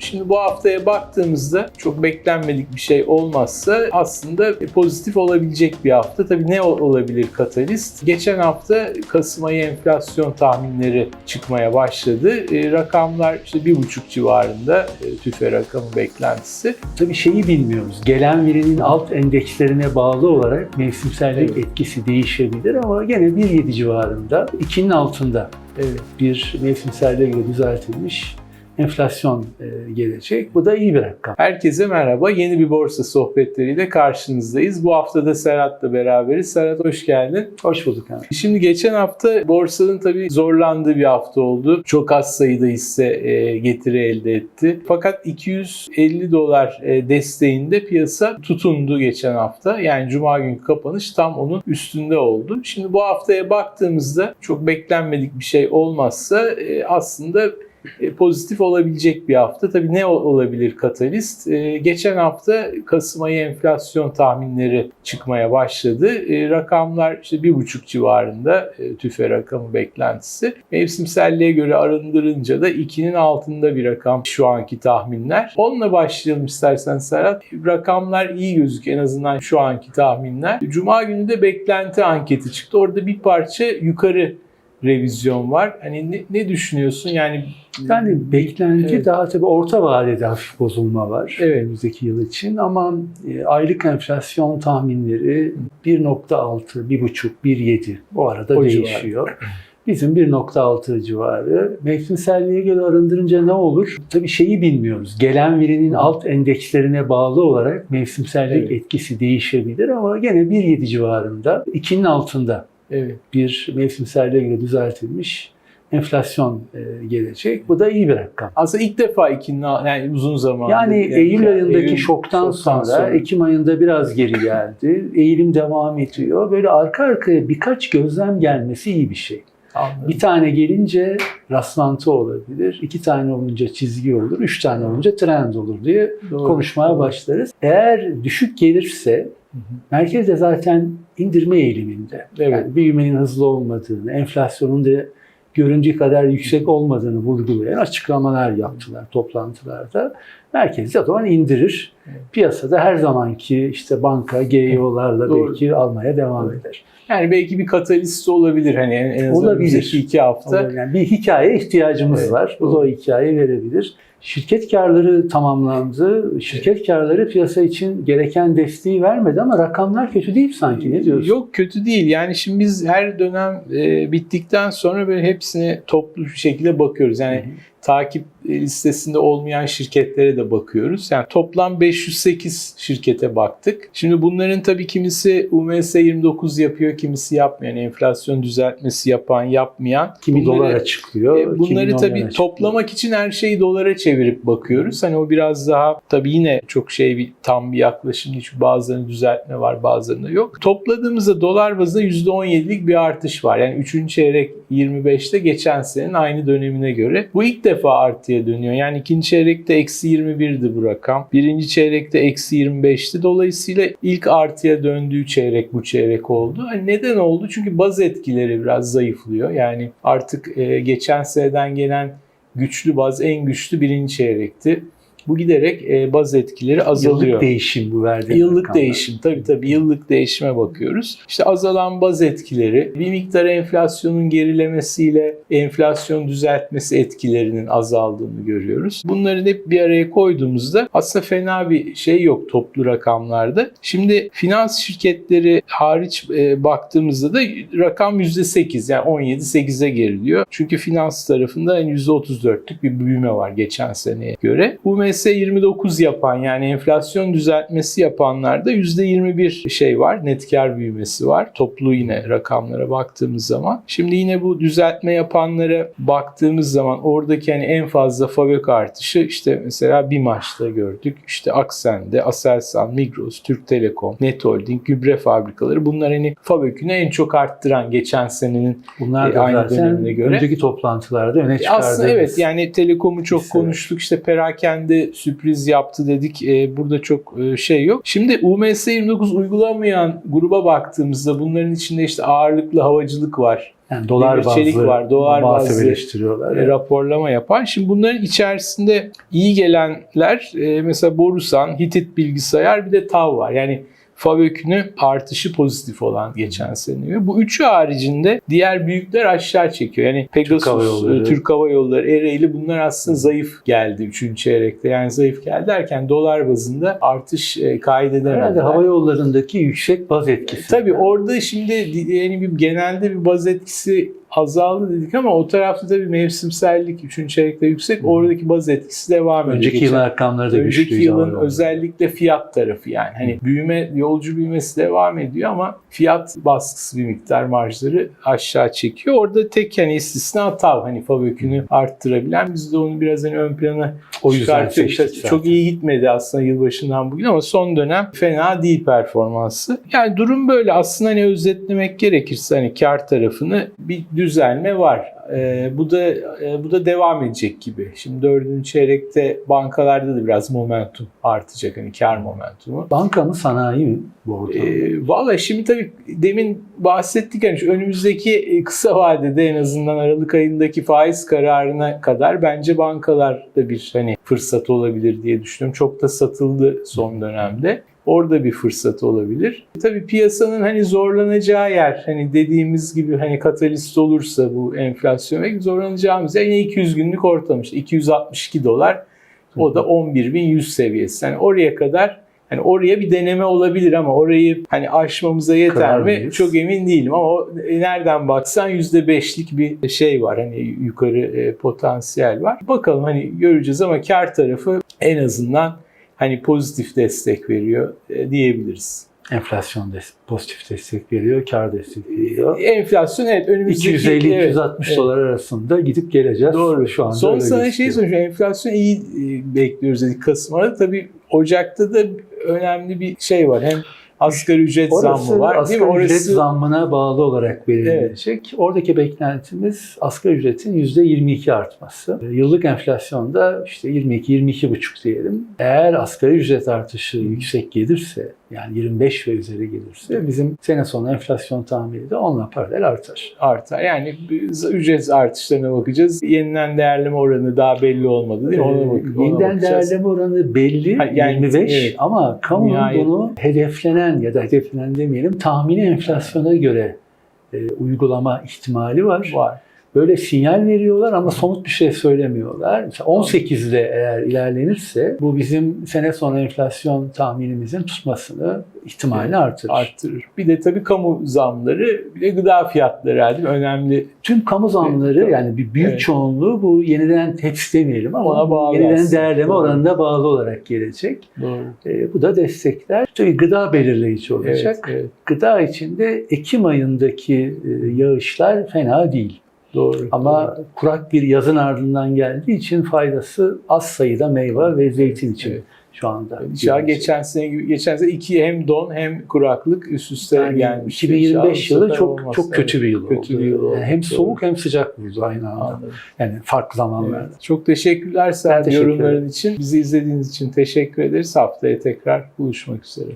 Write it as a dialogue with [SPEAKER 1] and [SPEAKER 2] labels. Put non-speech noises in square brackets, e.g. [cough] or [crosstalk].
[SPEAKER 1] Şimdi bu haftaya baktığımızda çok beklenmedik bir şey olmazsa aslında pozitif olabilecek bir hafta. Tabii ne ol- olabilir katalist? Geçen hafta Kasım ayı enflasyon tahminleri çıkmaya başladı. E, rakamlar işte 1,5 civarında e, tüfe rakamı beklentisi.
[SPEAKER 2] Tabii şeyi bilmiyoruz. Gelen verinin alt endekslerine bağlı olarak mevsimsellik
[SPEAKER 1] Evet.
[SPEAKER 2] etkisi değişebilir ama gene 1.7 civarında, 2'nin altında
[SPEAKER 1] Evet.
[SPEAKER 2] bir mevsimselliğe göre düzeltilmiş enflasyon e, gelecek. Bu da iyi bir rakam.
[SPEAKER 1] Herkese merhaba. Yeni bir borsa sohbetleriyle karşınızdayız. Bu hafta da Serhat'la beraberiz. Serhat hoş geldin.
[SPEAKER 2] Hoş bulduk abi.
[SPEAKER 1] Şimdi geçen hafta borsanın tabii zorlandığı bir hafta oldu. Çok az sayıda hisse e, getiri elde etti. Fakat 250 dolar e, desteğinde piyasa tutundu geçen hafta. Yani cuma günkü kapanış tam onun üstünde oldu. Şimdi bu haftaya baktığımızda çok beklenmedik bir şey olmazsa aslında pozitif olabilecek bir hafta. Tabii ne ol- olabilir katalist? E, geçen hafta Kasım ayı enflasyon tahminleri çıkmaya başladı. E, rakamlar işte 1,5 civarında e, tüfe rakamı beklentisi. Mevsimselliğe göre arındırınca da 2'nin altında bir rakam şu anki tahminler. Onunla başlayalım istersen Serhat. Rakamlar iyi gözüküyor en azından şu anki tahminler. Cuma günü de beklenti anketi çıktı. Orada bir parça yukarı revizyon var. Hani ne, ne düşünüyorsun? Yani
[SPEAKER 2] Yani beklenti
[SPEAKER 1] Evet.
[SPEAKER 2] daha tabii orta vadede hafif bozulma var
[SPEAKER 1] Evet.
[SPEAKER 2] önümüzdeki yıl için ama e, aylık enflasyon tahminleri 1.6, 1.5, 1.7 bu arada
[SPEAKER 1] O
[SPEAKER 2] değişiyor. Bizim 1.6 civarı. Mevsimselliğe göre arındırınca ne olur? Tabii şeyi bilmiyoruz. Gelen verinin alt endekslerine bağlı olarak mevsimsellik
[SPEAKER 1] Evet.
[SPEAKER 2] etkisi değişebilir ama gene 1.7 civarında, 2'nin altında. Bir mevsimselliğe göre düzeltilmiş enflasyon e, gelecek. Bu da iyi bir rakam.
[SPEAKER 1] Aslında ilk defa ikinin yani uzun zaman.
[SPEAKER 2] Yani Eylül ayındaki
[SPEAKER 1] Eylül
[SPEAKER 2] şoktan,
[SPEAKER 1] şoktan
[SPEAKER 2] sonra, Ekim ayında biraz geri geldi. [laughs] Eğilim devam ediyor. Böyle arka arkaya birkaç gözlem gelmesi iyi bir şey.
[SPEAKER 1] Anladım.
[SPEAKER 2] Bir tane gelince rastlantı olabilir. iki tane olunca çizgi olur. Üç tane olunca trend olur diye
[SPEAKER 1] Doğru.
[SPEAKER 2] konuşmaya
[SPEAKER 1] Doğru.
[SPEAKER 2] başlarız. Eğer düşük gelirse
[SPEAKER 1] Hı hı.
[SPEAKER 2] merkez de zaten indirme eğiliminde.
[SPEAKER 1] Evet.
[SPEAKER 2] Yani büyümenin hızlı olmadığını, enflasyonun da göründüğü kadar yüksek olmadığını vurgulayan açıklamalar yaptılar toplantılarda. Merkez zaman indirir. Piyasada her zamanki işte banka, GEO'larla
[SPEAKER 1] Doğru.
[SPEAKER 2] belki almaya devam eder.
[SPEAKER 1] Yani belki bir katalist olabilir hani en, azından
[SPEAKER 2] Olabilir.
[SPEAKER 1] iki hafta.
[SPEAKER 2] Yani bir hikaye ihtiyacımız
[SPEAKER 1] Evet,
[SPEAKER 2] var. Bu da o hikayeyi verebilir. Şirket karları tamamlandı. Şirket karları piyasa için gereken desteği vermedi ama rakamlar kötü değil sanki. Ne diyorsun?
[SPEAKER 1] Yok kötü değil. Yani şimdi biz her dönem e, bittikten sonra böyle hepsine toplu bir şekilde bakıyoruz. Yani
[SPEAKER 2] Hı hı.
[SPEAKER 1] takip listesinde olmayan şirketlere de bakıyoruz. Yani toplam 508 şirkete baktık. Şimdi bunların tabii kimisi UMS 29 yapıyor, kimisi yapmıyor. Yani enflasyon düzeltmesi yapan, yapmayan.
[SPEAKER 2] Kimi
[SPEAKER 1] Bunları-
[SPEAKER 2] dolar açıklıyor.
[SPEAKER 1] E, Bunları tabii toplamak için her şeyi dolara çevirip bakıyoruz. Hani o biraz daha tabii yine çok şey bir tam bir yaklaşım. Çünkü bazılarında düzeltme var bazılarında yok. Topladığımızda dolar bazında %17'lik bir artış var. Yani 3. çeyrek 25'te geçen senenin aynı dönemine göre. Bu ilk defa artıya dönüyor. Yani ikinci çeyrekte eksi 21'di bu rakam. Birinci çeyrekte eksi 25'ti. Dolayısıyla ilk artıya döndüğü çeyrek bu çeyrek oldu. Hani neden oldu? Çünkü baz etkileri biraz zayıflıyor. Yani artık e, geçen seneden gelen güçlü baz en güçlü birinci çeyrekti. Bu giderek e, baz etkileri azalıyor.
[SPEAKER 2] Yıllık değişim bu verdiğin
[SPEAKER 1] Yıllık
[SPEAKER 2] rakamlar.
[SPEAKER 1] değişim tabii tabii yıllık değişime bakıyoruz. İşte azalan baz etkileri, bir miktar enflasyonun gerilemesiyle enflasyon düzeltmesi etkilerinin azaldığını görüyoruz. Bunları hep bir araya koyduğumuzda aslında fena bir şey yok toplu rakamlarda. Şimdi finans şirketleri hariç e, baktığımızda da rakam %8 yani 17-8'e geriliyor. Çünkü finans tarafında yani %34'lük bir büyüme var geçen seneye göre. UMS 29 yapan yani enflasyon düzeltmesi yapanlarda %21 şey var. Net kar büyümesi var. Toplu yine rakamlara baktığımız zaman. Şimdi yine bu düzeltme yapanlara baktığımız zaman oradaki yani en fazla fabrik artışı işte mesela bir maçta gördük. İşte Aksen'de, Aselsan, Migros, Türk Telekom, Net Holding, gübre fabrikaları bunlar hani fabökünü en çok arttıran geçen senenin
[SPEAKER 2] Bunlar
[SPEAKER 1] E, aynı dönemine göre.
[SPEAKER 2] önceki toplantılarda öne çıkardığımız.
[SPEAKER 1] aslında evet yani telekomu çok
[SPEAKER 2] hisseler.
[SPEAKER 1] konuştuk işte perakende geldi, sürpriz yaptı dedik. E, burada çok e, şey yok. Şimdi UMS 29 uygulamayan gruba baktığımızda bunların içinde işte ağırlıklı havacılık var.
[SPEAKER 2] Yani dolar bazlı
[SPEAKER 1] çelik var, dolar bazlı,
[SPEAKER 2] eleştiriyorlar.
[SPEAKER 1] e, raporlama yapan. Şimdi bunların içerisinde iyi gelenler e, mesela Borusan, Hitit Bilgisayar bir de TAV var. Yani FAVÖK'ünü artışı pozitif olan geçen sene. Bu üçü haricinde diğer büyükler aşağı çekiyor. Yani Pegasus,
[SPEAKER 2] Hava Yolları.
[SPEAKER 1] e, Türk Hava Yolları, Ereğli bunlar aslında zayıf geldi 3. çeyrekte. Yani zayıf geldi derken dolar bazında artış e, kaydedemediler.
[SPEAKER 2] Herhalde hava yollarındaki yüksek baz etkisi.
[SPEAKER 1] Tabii orada şimdi yani bir genelde bir baz etkisi azaldı dedik ama o tarafta tabii mevsimsellik 3. çeyrekte yüksek. Oradaki baz etkisi devam ediyor.
[SPEAKER 2] Önceki yılın rakamları da
[SPEAKER 1] Önceki
[SPEAKER 2] güçlüydü hava
[SPEAKER 1] yılın özellikle fiyat tarafı yani. Hani büyüme, yolcu büyümesi devam ediyor ama fiyat baskısı bir miktar marjları aşağı çekiyor. Orada tek hani istisna TAV hani FAVÖK'ünü arttırabilen biz de onu biraz hani ön plana
[SPEAKER 2] O yüzden seçtik.
[SPEAKER 1] Çok iyi gitmedi aslında yılbaşından bugün ama son dönem fena değil performansı. Yani durum böyle. Aslında hani özetlemek gerekirse hani kar tarafını bir düzelme var. Ee, bu da e, bu da devam edecek gibi. Şimdi dördüncü çeyrekte bankalarda da biraz momentum artacak hani kar momentumu.
[SPEAKER 2] Banka mı sanayi mi bu?
[SPEAKER 1] Ee, Valla şimdi tabii demin bahsettik hani önümüzdeki e, kısa vadede en azından Aralık ayındaki faiz kararına kadar bence bankalar da bir hani fırsat olabilir diye düşünüyorum. Çok da satıldı son dönemde. Orada bir fırsat olabilir. Tabii piyasanın hani zorlanacağı yer hani dediğimiz gibi hani katalist olursa bu enflasyon zorlanacağımız yer yine 200 günlük ortam işte 262 dolar o da 11.100 seviyesi. Yani oraya kadar hani oraya bir deneme olabilir ama orayı hani aşmamıza yeter mi? Çok emin değilim ama o, e, nereden baksan %5'lik bir şey var. Hani yukarı e, potansiyel var. Bakalım hani göreceğiz ama kar tarafı en azından hani pozitif destek veriyor e, diyebiliriz.
[SPEAKER 2] Enflasyon des- pozitif destek veriyor, kar destek veriyor.
[SPEAKER 1] Enflasyon evet önümüzdeki
[SPEAKER 2] 250-260
[SPEAKER 1] evet, evet.
[SPEAKER 2] dolar arasında gidip geleceğiz.
[SPEAKER 1] Doğru.
[SPEAKER 2] Şu anda
[SPEAKER 1] Son sana şey soracağım. Enflasyon iyi e, bekliyoruz dedik Kasım. Tabii Ocak'ta da önemli bir şey var. Hem asgari ücret
[SPEAKER 2] Orası
[SPEAKER 1] zammı var.
[SPEAKER 2] asgari
[SPEAKER 1] değil mi?
[SPEAKER 2] ücret
[SPEAKER 1] Orası
[SPEAKER 2] zammına bağlı olarak belirlenecek. Oradaki beklentimiz asgari ücretin %22 artması. Yıllık enflasyonda işte 22-22,5 diyelim. Eğer asgari ücret artışı yüksek gelirse yani 25 ve üzeri gelirse bizim sene sonu enflasyon tahmini de onunla paralel artar.
[SPEAKER 1] artar. Yani ücret artışlarına bakacağız. Yeniden değerleme oranı daha belli olmadı değil mi? Ona, bak, ona
[SPEAKER 2] Ee, Yeniden
[SPEAKER 1] bakacağız.
[SPEAKER 2] değerleme oranı belli
[SPEAKER 1] Ha, yani,
[SPEAKER 2] 25
[SPEAKER 1] evet.
[SPEAKER 2] ama
[SPEAKER 1] Nihayet.
[SPEAKER 2] bunu hedeflenen ya da hedeflenen demeyelim tahmini enflasyona göre e, uygulama ihtimali var.
[SPEAKER 1] var.
[SPEAKER 2] Böyle sinyal veriyorlar ama somut bir şey söylemiyorlar. Mesela 18'de eğer ilerlenirse bu bizim sene sonu enflasyon tahminimizin tutmasını ihtimalini artırır.
[SPEAKER 1] Arttırır. Bir de tabii kamu zamları, bir de gıda fiyatları herhalde önemli.
[SPEAKER 2] Tüm kamu zamları
[SPEAKER 1] Evet,
[SPEAKER 2] yani bir büyük
[SPEAKER 1] evet.
[SPEAKER 2] çoğunluğu bu yeniden hepsi demeyelim ama
[SPEAKER 1] bağlı
[SPEAKER 2] yeniden
[SPEAKER 1] aslında.
[SPEAKER 2] değerleme
[SPEAKER 1] Doğru.
[SPEAKER 2] oranına bağlı olarak gelecek.
[SPEAKER 1] Doğru.
[SPEAKER 2] E, bu da destekler. Tabii gıda belirleyici olacak.
[SPEAKER 1] Evet, evet.
[SPEAKER 2] Gıda içinde Ekim ayındaki e, yağışlar fena değil.
[SPEAKER 1] Doğru.
[SPEAKER 2] Ama
[SPEAKER 1] doğru.
[SPEAKER 2] kurak bir yazın ardından geldiği için faydası az sayıda meyve ve zeytin için
[SPEAKER 1] Evet.
[SPEAKER 2] şu anda. Gelecek.
[SPEAKER 1] geçen sene gibi geçen sene iki hem don hem kuraklık üst üste
[SPEAKER 2] Yani
[SPEAKER 1] gelmiş.
[SPEAKER 2] 2025
[SPEAKER 1] İnşallah bu
[SPEAKER 2] yılı çok
[SPEAKER 1] olmaz.
[SPEAKER 2] çok kötü
[SPEAKER 1] Evet,
[SPEAKER 2] bir yıl
[SPEAKER 1] kötü
[SPEAKER 2] oldu.
[SPEAKER 1] bir yıl oldu.
[SPEAKER 2] Yani hem soğuk hem sıcak vurdu aynı anda.
[SPEAKER 1] Anladım.
[SPEAKER 2] Yani farklı zamanlarda.
[SPEAKER 1] Evet. Çok teşekkürler sen
[SPEAKER 2] teşekkür
[SPEAKER 1] yorumların için. Bizi izlediğiniz için teşekkür ederiz. Haftaya tekrar buluşmak üzere.